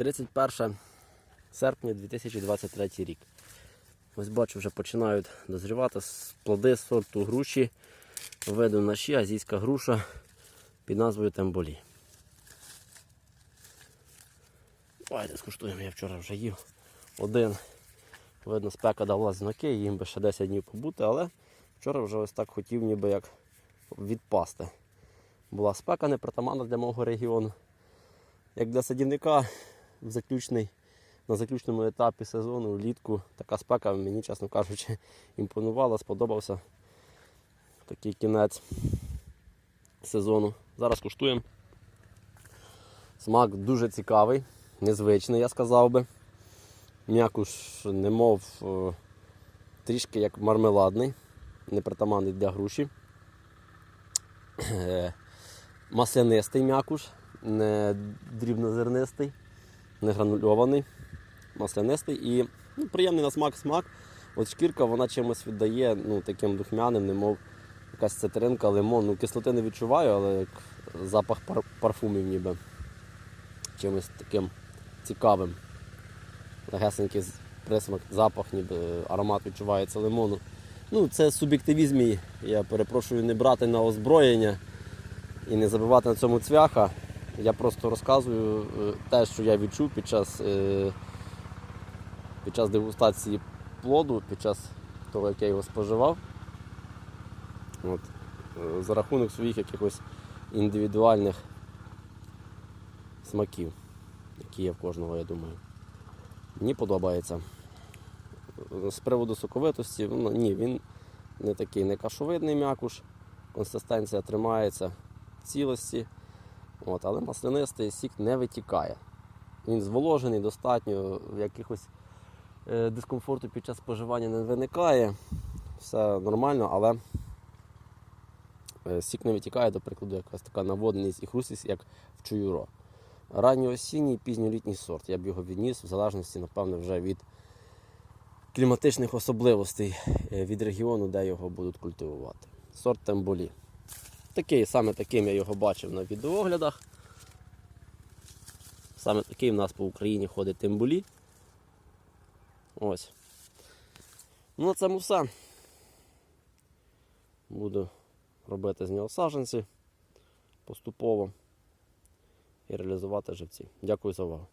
31 серпня 2023 рік. Ось бачу, вже починають дозрівати плоди сорту груші виду наші азійська груша під назвою Темболі. Давайте скуштуємо, я вчора вже їв один. Видно, спека дала знаки, їм би ще 10 днів побути, але вчора вже ось так хотів ніби як відпасти. Була спека непритаманна для мого регіону. Як для садівника в заключний, на заключному етапі сезону, влітку, така спека мені, чесно кажучи, імпонувала, сподобався такий кінець сезону. Зараз куштуємо. Смак дуже цікавий, незвичний, я сказав би. М'якуш, немов е, трішки як мармеладний, непритаманний для груші. Е, Маслянистий м'якуш, не дрібнозернистий, не гранульований, маслянистий і ну, приємний на смак смак. От шкірка вона чимось віддає ну, таким духмяним, немов якась цитринка, лимон. Ну, кислоти не відчуваю, але як запах пар- парфумів ніби чимось таким цікавим. Легесенький присмак, запах, ніби аромат відчувається лимону. Ну, це суб'єктивізм. Я перепрошую не брати на озброєння і не забивати на цьому цвяха. Я просто розказую е, те, що я відчув під час, е, під час дегустації плоду, під час того, як я його споживав. От. Е, За рахунок своїх якихось індивідуальних смаків, які є в кожного, я думаю. Мені подобається. З приводу соковитості, ну, ні, він не такий не кашовидний м'якуш, консистенція тримається в цілості, от, але маслянистий сік не витікає. Він зволожений, достатньо, якихось е, дискомфорту під час споживання не виникає. Все нормально, але е, сік не витікає, до прикладу, якась така наводеність і хрустість, як в чуюро. Ранньоосінній, пізньолітній сорт. Я б його відніс в залежності, напевно, вже від кліматичних особливостей е, від регіону, де його будуть культивувати. Сорт темболі. Такий, саме таким я його бачив на відеоглядах. Саме такий в нас по Україні ходить темболі. Ось. Ну, на цьому все. Буду робити з нього саджанці поступово і реалізувати живці. Дякую за увагу.